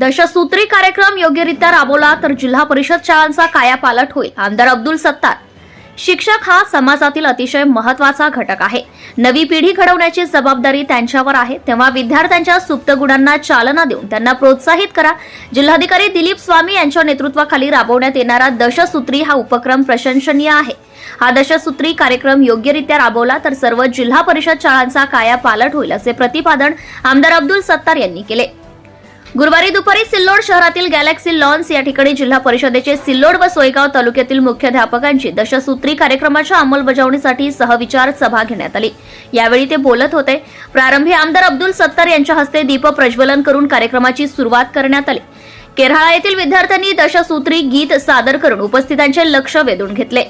दशसूत्री कार्यक्रम योग्यरित्या राबवला तर जिल्हा परिषद शाळांचा कायापालट होईल आमदार अब्दुल सत्तार. शिक्षक हा समाजातील अतिशय महत्त्वाचा घटक आहे. नवी पिढी घडवण्याची जबाबदारी त्यांच्यावर आहे. तेव्हा विद्यार्थ्यांच्या सुप्त गुणांना चालना देऊन त्यांना प्रोत्साहित करा. जिल्हाधिकारी दिलीप स्वामी यांच्या नेतृत्वाखाली राबवण्यात येणारा दशसूत्री हा उपक्रम प्रशंसनीय आहे. हा दशसूत्री कार्यक्रम योग्यरित्या राबवला तर सर्व जिल्हा परिषद शाळांचा काया पालट होईल असे प्रतिपादन आमदार अब्दुल सत्तार यांनी केले. गुरुवारी दुपारी सिल्लोड शहरातील गॅलेक्सी लॉन्स या ठिकाणी जिल्हा परिषदेचे सिल्लोड व सोयगाव तालुक्यातील मुख्याध्यापकांची दशसूत्री कार्यक्रमाच्या अंमलबजावणीसाठी सहविचार सभा घेण्यात आली. यावेळी ते बोलत होते. प्रारंभी आमदार अब्दुल सत्तार यांच्या हस्ते दीप प्रज्वलन करून कार्यक्रमाची सुरुवात करण्यात आली. केरळा येथील विद्यार्थ्यांनी दशसूत्री गीत सादर करून उपस्थितांचे लक्ष वेधून घेतले.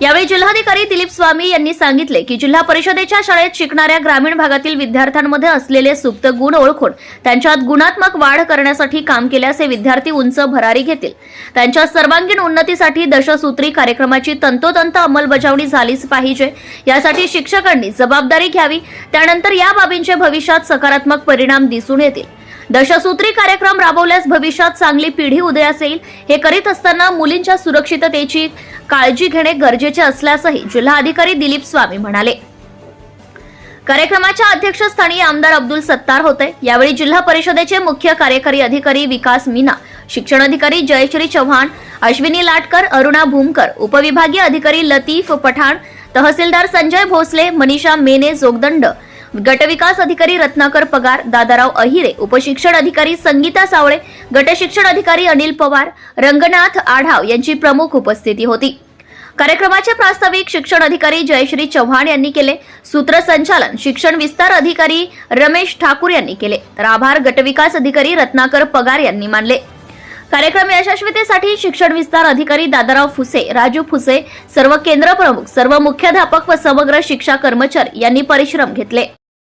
यावेळी जिल्हाधिकारी दिलीप स्वामी यांनी सांगितले की जिल्हा परिषदेच्या शाळेत शिकणाऱ्या ग्रामीण भागातील विद्यार्थ्यांमध्ये असलेले सुप्त गुण ओळखून त्यांच्यात गुणात्मक वाढ करण्यासाठी काम केल्यास हे विद्यार्थी उंच भरारी घेतील. त्यांच्या सर्वांगीण उन्नतीसाठी दशसूत्री कार्यक्रमाची तंतोतंत अंमलबजावणी झालीच पाहिजे. यासाठी शिक्षकांनी जबाबदारी घ्यावी. त्यानंतर या बाबींचे भविष्यात सकारात्मक परिणाम दिसून येतील. दशसूत्री कार्यक्रम राबवल्यास भविष्यात चांगली पिढी उदयास येईल हे करीत असताना मुलींच्या सुरक्षिततेची काळजी घेणे गरजेचे असल्याचंही जिल्हा अधिकारी दिलीप स्वामी म्हणाले. कार्यक्रमाच्या अध्यक्षस्थानी आमदार अब्दुल सत्तार होते. यावेळी जिल्हा परिषदेचे मुख्य कार्यकारी अधिकारी विकास मीना शिक्षण अधिकारी जयश्री चव्हाण अश्विनी लाटकर अरुणा भूमकर उपविभागीय अधिकारी लतीफ पठाण तहसीलदार संजय भोसले मनीषा मेने जोगदंड गटविकास अधिकारी रत्नाकर पगार दादाराव अहिरे उपशिक्षण अधिकारी संगीता सावळे गटशिक्षण अधिकारी अनिल पवार रंगनाथ आढाव यांची प्रमुख उपस्थिती होती. कार्यक्रमाचे प्रास्ताविक शिक्षण अधिकारी जयश्री चव्हाण यांनी केले. सूत्रसंचालन शिक्षण विस्तार अधिकारी रमेश ठाकूर यांनी केले. तर आभार गटविकास अधिकारी रत्नाकर पगार यांनी मानले. कार्यक्रम यशस्वीतेसाठी शिक्षण विस्तार अधिकारी दादाराव फुसे राजू फुसे सर्व केंद्र प्रमुख सर्व मुख्याध्यापक व समग्र शिक्षा कर्मचारी यांनी परिश्रम घेतले.